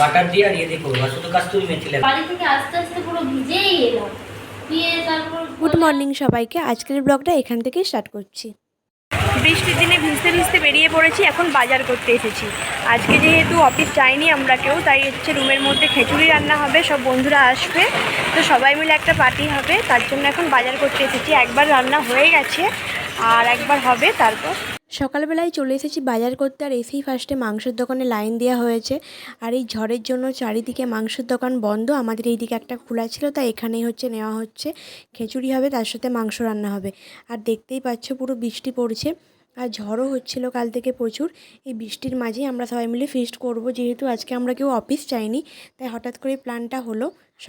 Butter দিয়ে আর ইয়ে দিয়ে করব শুধু কাস্তুরি মেথি লাগবে বাড়ি থেকে আস্তে আস্তে পুরো ভিজেই তারপর গুড মর্নিং সবাইকে আজকের ব্লগটা এখান থেকেই স্টার্ট করছি। বৃষ্টির দিনে ভিজতে ভিজতে বেরিয়ে পড়েছি এখন বাজার করতে এসেছি। আজকে যেহেতু অফিস যাইনি আমরা কেউ তাই হচ্ছে রুমের মধ্যে খিচুড়ি রান্না হবে সব বন্ধুরা আসবে। তো সবাই মিলে একটা পার্টি হবে তার জন্য এখন বাজার করতে এসেছি। একবার রান্না হয়ে গেছে আর একবার হবে তারপর সকালবেলায় চলে এসেছি বাজার করতে আর এসেই ফার্স্টে মাংসের দোকানে লাইন দেওয়া হয়েছে। আর এই ঝড়ের জন্য চারিদিকে মাংসের দোকান বন্ধ, আমাদের এই দিকে একটা খোলা ছিল, তাই এখানেই হচ্ছে নেওয়া হচ্ছে। খিচুড়ি হবে, তার সাথে মাংস রান্না হবে। আর দেখতেই পাচ্ছ পুরো বৃষ্টি পড়ছে। আর ঝড়ও হচ্ছিল কাল থেকে প্রচুর। এই বৃষ্টির মাঝেই আমরা সবাই মিলে ফিস্ট করব। যেহেতু আজকে আমরা কেউ অফিস যাইনি, তাই হঠাৎ করে প্ল্যানটা হলো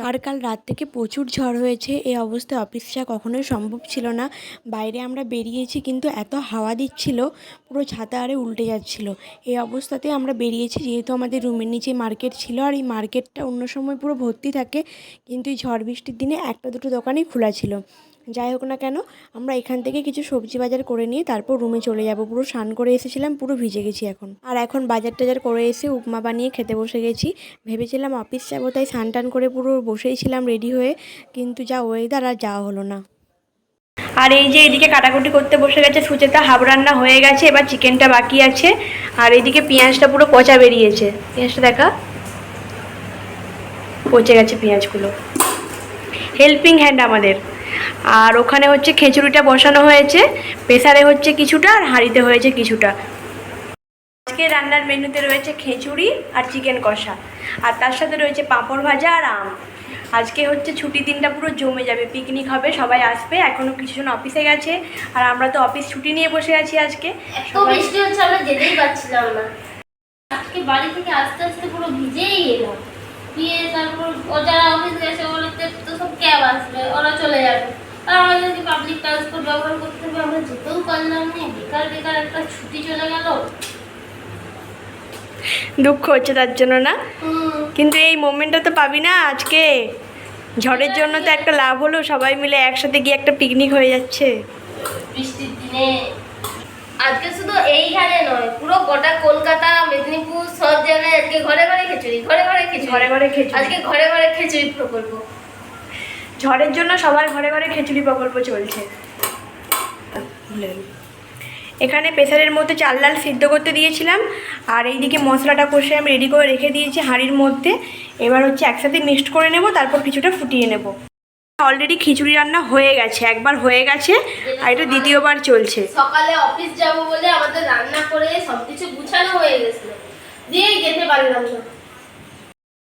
আর কাল রাত থেকে প্রচুর ঝড় হয়েছে। এই অবস্থায় অফিস কখনোই সম্ভব ছিল না। বাইরে আমরা বেরিয়েছি কিন্তু এত হাওয়া দিচ্ছিল, পুরো ছাতা আরে উল্টে যাচ্ছিল। এই অবস্থাতে আমরা বেরিয়েছি, যেহেতু আমাদের রুমের নিচে মার্কেট ছিল আর এই মার্কেটটা অন্য সময় পুরো ভর্তি থাকে, কিন্তু এই ঝড় বৃষ্টির দিনে একটা দুটো দোকানই খোলা ছিল। যাই হোক না কেন, আমরা এখান থেকে কিছু সবজি বাজার করে নিয়ে তারপর রুমে চলে যাব। পুরো স্নান করে এসেছিলাম, পুরো ভিজে গেছি এখন। আর এখন বাজার টাজার করে এসে উপমা বানিয়ে খেতে বসে গেছি। ভেবেছিলাম অফিস যাব, তাই স্নান টান করে পুরো বসেই ছিলাম রেডি হয়ে, কিন্তু যা ওয়েদার আর যাওয়া হলো না। আর এই যে এদিকে কাটাকুটি করতে বসে গেছে, সুচেতা হাফ রান্না হয়ে গেছে, এবার চিকেনটা বাকি আছে। আর এদিকে পেঁয়াজটা পুরো পচা বেরিয়েছে। পেঁয়াজটা দেখা। পচে গেছে পেঁয়াজগুলো। হেল্পিং হ্যান্ড আমাদের। আর ওখানে হচ্ছে খিচুড়িটা বসানো হয়েছে, প্রেসারে হচ্ছে কিছুটা আর হাঁড়িতে হয়েছে কিছুটা। আজকে রান্নার মেনুতে রয়েছে খিচুড়ি আর চিকেন কষা, আর তার সাথে রয়েছে পাঁপড় ভাজা আর আম। আজকে হচ্ছে ছুটির দিনটা পুরো জমে যাবে, পিকনিক হবে, সবাই আসবে এখনও কিছুজন অফিসে গেছে, আর আমরা তো অফিস ছুটি নিয়ে বসে আছি আজকে। বৃষ্টি হচ্ছে, আমরা যেতেই পারছিলাম না। আজকে বাড়ি থেকে আস্তে আস্তে পুরো ভিজেই এলাম। দিয়ে তারপর ও যারা অফিস গেছে ওদের তো সব ক্যাব আসবে ওরা চলে যাবে। আর আমরা যদি পাবলিক ট্রান্সপোর্ট ব্যবহার করতে হবে আমরা যেতেও পারলাম না। বেকার বেকার একটা ছুটি চলে গেল। দুঃখ হচ্ছে তার জন্য না? কিন্তু এই মোমেন্টটা তো পাবি না আজকে। ঝড়ের জন্য তো একটা লাভ হলো সবাই মিলে একসাথে গিয়ে একটা পিকনিক হয়ে যাচ্ছে। বৃষ্টির দিনে আজকে শুধু এইখানে নয় পুরো গোটা কলকাতা মেদিনীপুর সব জায়গায় আজকে ঘরে ঘরে খিচুড়ি ঘরে ঘরে খিচুড়ি। ঘরে ঘরে খিচুড়ি। আজকে ঘরে ঘরে খিচুড়ি প্রকল্প। ঝড়ের জন্য সবার ঘরে ঘরে খিচুড়ি প্রকল্প চলছে। এখানে প্রেসারের মধ্যে চাল ডাল সিদ্ধ করতে দিয়েছিলাম আর এইদিকে মশলাটা কষে আমি রেডি করে রেখে দিয়েছি হাঁড়ির মধ্যে। এবার হচ্ছে একসাথে মিক্সড করে নেব তারপর কিছুটা ফুটিয়ে নেব। অলরেডি খিচুড়ি রান্না হয়ে গেছে একবার হয়ে গেছে আর এটা দ্বিতীয়বার চলছে। সকালে অফিস যাব বলে আমাদের রান্না করে সবকিছু গুছানো হয়ে গেছিল। দিয়েই যেতে পারলাম না।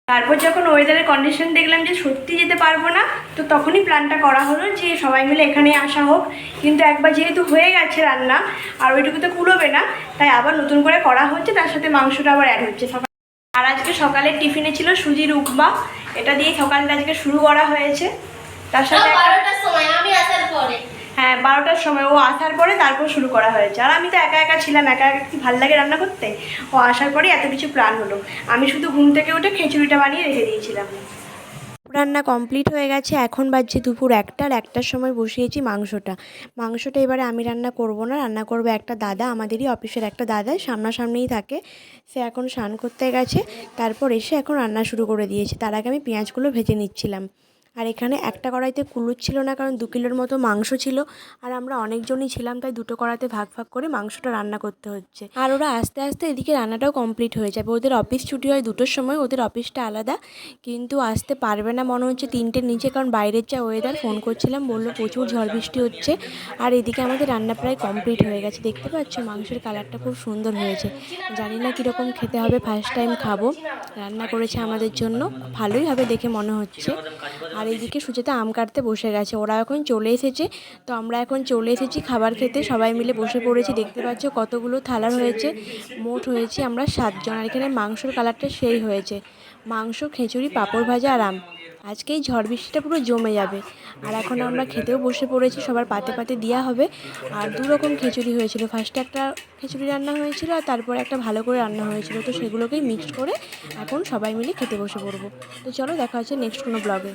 তারপর যখন ওয়েদারের কন্ডিশন দেখলাম যে সত্যি যেতে পারব না তো তখনই প্ল্যানটা করা হলো যে সবাই মিলে এখানে আসা হোক। কিন্তু একবার যেহেতু হয়ে গেছে রান্না আর ওইটুকু তো কুলোবে না তাই আবার নতুন করে করা হচ্ছে তার সাথে মাংসটা আবার অ্যাড হচ্ছে। আর আজকে সকালের টিফিনে ছিল সুজির উপমা এটা দিয়ে সকালটা আজকে শুরু করা হয়েছে। তার সাথে বারোটার সময় আমি আসার পরে। হ্যাঁ বারোটার সময় ও আসার পরে তারপর শুরু করা হয়েছে। আর আমি তো একা একা ছিলাম একা একা কি ভালো লাগে রান্না করতে? ও আসার পরে এত কিছু প্ল্যান হলো। আমি শুধু ঘুম থেকে উঠে খিচুড়িটা বানিয়ে রেখে দিয়েছিলাম। রান্না কমপ্লিট হয়ে গেছে এখন বাজছে দুপুর একটার একটার সময় বসিয়েছি মাংসটা। মাংসটা এবারে আমি রান্না করব না রান্না করবে একটা দাদা আমাদেরই অফিসের একটা দাদা সামনাসামনিই থাকে। সে এখন স্নান করতে গেছে তারপর এসে এখন রান্না শুরু করে দিয়েছে। তার আগে আমি পেঁয়াজগুলো ভেজে নিচ্ছিলাম। আর এখানে একটা কড়াইতে কুলুর ছিল না, কারণ দু কিলোর মতো মাংস ছিল। আর আমরা অনেকজনই ছিলাম, তাই দুটো কড়াইতে ভাগ ভাগ করে মাংসটা রান্না করতে হচ্ছে। আর ওরা আস্তে আস্তে এদিকে রান্নাটাও কমপ্লিট হয়ে যাবে। ওদের অফিস ছুটি হয় দুটোর সময়, ওদের অফিসটা আলাদা। কিন্তু আসতে পারবে না মনে হচ্ছে তিনটের নিচে, কারণ বাইরের যা ওয়েদার ফোন করছিলাম, বলল প্রচুর ঝড় বৃষ্টি হচ্ছে। আর এদিকে আমাদের রান্না প্রায় কমপ্লিট হয়ে গেছে। দেখতে পাচ্ছ মাংসের কালারটা খুব সুন্দর হয়েছে। জানি না কীরকম খেতে হবে ফার্স্ট টাইম খাব। রান্না করেছে আমাদের জন্য ভালোই হবে দেখে মনে হচ্ছে। আর এইদিকে সুচেতা আম কাটতে বসে গেছে। ওরা এখন চলে এসেছে। তো আমরা এখন চলে এসেছি খাবার খেতে। সবাই মিলে বসে পড়েছি। দেখতে পাচ্ছ কতগুলো থালার হয়েছে মোট হয়েছে আমরা সাতজন। আর এখানে মাংসর কালারটা সেই হয়েছে। মাংস, খিচুড়ি, পাঁপড় ভাজা আর আম। আজকে এই ঝড় বৃষ্টিটা পুরো জমে যাবে। আর এখন আমরা খেতেও বসে পড়েছি। সবার পাতে পাতে দেওয়া হবে। আর দু রকম খিচুড়ি হয়েছিল। ফার্স্টে একটা খিচুড়ি রান্না হয়েছিল আর তারপরে একটা ভালো করে রান্না হয়েছিল। তো সেগুলোকেই মিক্সড করে এখন সবাই মিলে খেতে বসে পড়ব। তো চলো দেখা হচ্ছে নেক্সট কোনো ব্লগে